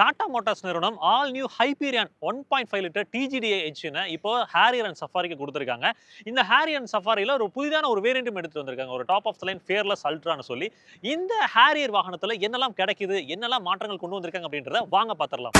Tata Motors நிறுவனம் all new hyperion one point five litre TGDi என்ஜினை இப்போ Harrier and சஃபாரிக்கு கொடுத்துருக்காங்க. இந்த ஹேரியர் அண்ட் சஃபாரியில் ஒரு புதிதான ஒரு வேரியண்ட்டும் எடுத்துட்டு வந்திருக்காங்க. ஒரு top of the line fearless அல்ட்ரான்னு சொல்லி. இந்த ஹேரியர் வாகனத்தில் என்னெல்லாம் கிடைக்குது என்னெல்லாம் மாற்றங்கள் கொண்டு வந்திருக்காங்க அப்படின்றத வாங்க பார்த்துடலாம்.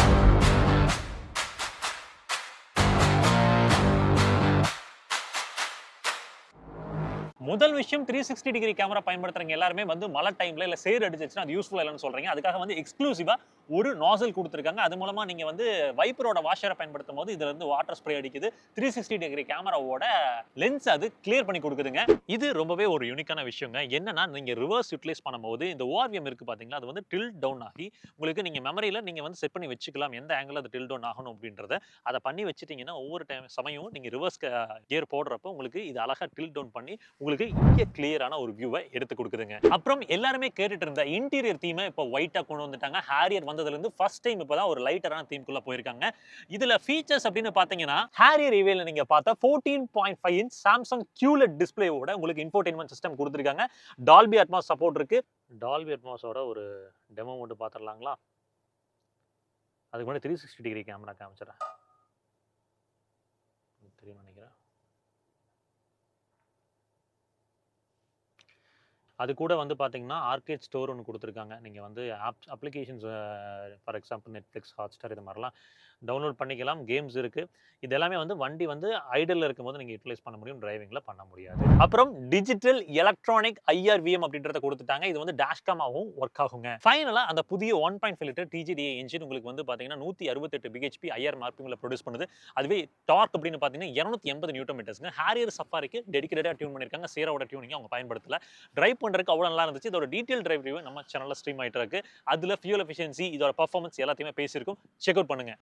முதல் விஷயம் த்ரீ சிக்ஸ்டி டிகிரி கேமரா பயன்படுத்துறவங்க எல்லாருமே வந்து மழை டைம்ல இல்லை சேர் அடிச்சிச்சுன்னா அது யூஸ்ஃபுல் இல்லைன்னு சொல்றீங்க. அதுக்காக வந்து எக்ஸ்க்ளூசிவா ஒரு நாசல் கொடுத்துருக்காங்க. அது மூலமா நீங்க வந்து வைப்பரோட வாஷரை பயன்படுத்தும் போது இதுல இருந்து வாட்டர் ஸ்ப்ரே அடிக்குது. த்ரீ சிக்ஸ்டி டிகிரி கேமராவோட லென்ஸ் அது கிளியர் பண்ணி கொடுக்குதுங்க. இது ரொம்பவே ஒரு யூனிக்கான விஷயங்க. என்னன்னா நீங்க ரிவர்ஸ் யூட்டிலைஸ் பண்ணும்போது இந்த ஓஆர்விஎம் இருக்கு பாத்தீங்களா? அது வந்து டில் டவுன் ஆகி உங்களுக்கு நீங்க மெமரியில நீங்க வந்து செட் பண்ணி வச்சுக்கலாம். எந்த ஆங்கிள் அது டில் டவுன் ஆகணும் அப்படின்றத. அதை பண்ணி வச்சுட்டீங்கன்னா ஒவ்வொரு டைம் சமயம் நீங்க ரிவர்ஸ் கியர் போடுறப்போ உங்களுக்கு இது அழகா டில் டவுன் பண்ணி உங்களுக்கு இங்கே கிளியரான ஒரு வியூவை எடுத்து கொடுக்குதுங்க. அப்புறம் எல்லாருமே கேட்டுட்டு இருந்த இன்டீரியர் தீமை இப்போ ஒயிட்டா கொண்டு வந்துட்டாங்க. ஹேரியர் வந்ததுல இருந்து ஃபர்ஸ்ட் டைம் இப்போதான் ஒரு லைட்டரான தீம்குள்ளே போயிருக்காங்க. இதுல ஃபீச்சர்ஸ் அப்படின்னு பாத்தீங்கன்னா ஹேரியர் ரிவேல நீங்க பார்த்தா fourteen point five inch Samsung QLED டிஸ்பிளேவோட உங்களுக்கு இன்ஃபோர்டைன்மெண்ட் சிஸ்டம் கொடுத்துருக்காங்க. டால்பி அட்மாஸ் சப்போர்ட் இருக்கு. டால்பி அட்மாஸோட ஒரு டெமோ மட்டும் பார்த்துடலாங்களா அதுக்கு முன்னாடி த்ரீ சிக்ஸ்டி டிகிரி கேமரா காமிச்சிடறேன். தெரியும் நினைக்கிறேன்? அது கூட வந்து பார்த்தீங்கன்னா ஆர்கேட் ஸ்டோர் ஒன்று கொடுத்துருக்காங்க. நீங்கள் வந்து app applications for example Netflix Hotstar இது மாதிரிலாம் டவுன்லோட் பண்ணிக்கலாம். கேம்ஸ் இருக்குது இது எல்லாமே வந்து வண்டி வந்து ஐடலில் இருக்கும்போது நீங்கள் யூட்டிலைஸ் பண்ண முடியும். டிரைவிங்கில் பண்ண முடியாது. அப்புறம் டிஜிட்டல் எலக்ட்ரானிக் ஐஆர்விஎம் அப்படின்றத கொடுத்துட்டாங்க. இது வந்து டேஷ்காமாகவும் ஒர்க் ஆகுங்க. ஃபைனலாக அந்த புதிய one point five litre TGDi engine உங்களுக்கு வந்து பார்த்தீங்கன்னா நூற்றி அறுபத்தெட்டு பிஹெச்பி ஐஆர் மார்பிங்கில் ப்ரொடியூஸ் பண்ணுது. அதுவே டார்க் அப்படின்னு பார்த்தீங்கன்னா இரநூத்தி எண்பது நியூட்டோ மீட்டர்ஸ்ங்க ஹேரியர் சஃபாரிக்கு டெடிக்கேட்டடாக டியூன் பண்ணியிருக்காங்க சீரோட டியூனிங் அவங்க பயன்படுத்தல. ட்ரைவ் பண்ணுறதுக்கு அவ்வளோ நல்லா இருந்துச்சு. இதோட டீட்டெயில் டிரைவ் ரிவ்யூ நம்ம சேனலில் ஸ்ட்ரீம் ஆகிட்டு இருக்கு. அதில் ஃபியூல் எஃபிஷியன்சி இதோட பர்ஃபார்மன்ஸ் எல்லாத்தையுமே பேசியிருக்கும். செக் அவுட் பண்ணுங்க.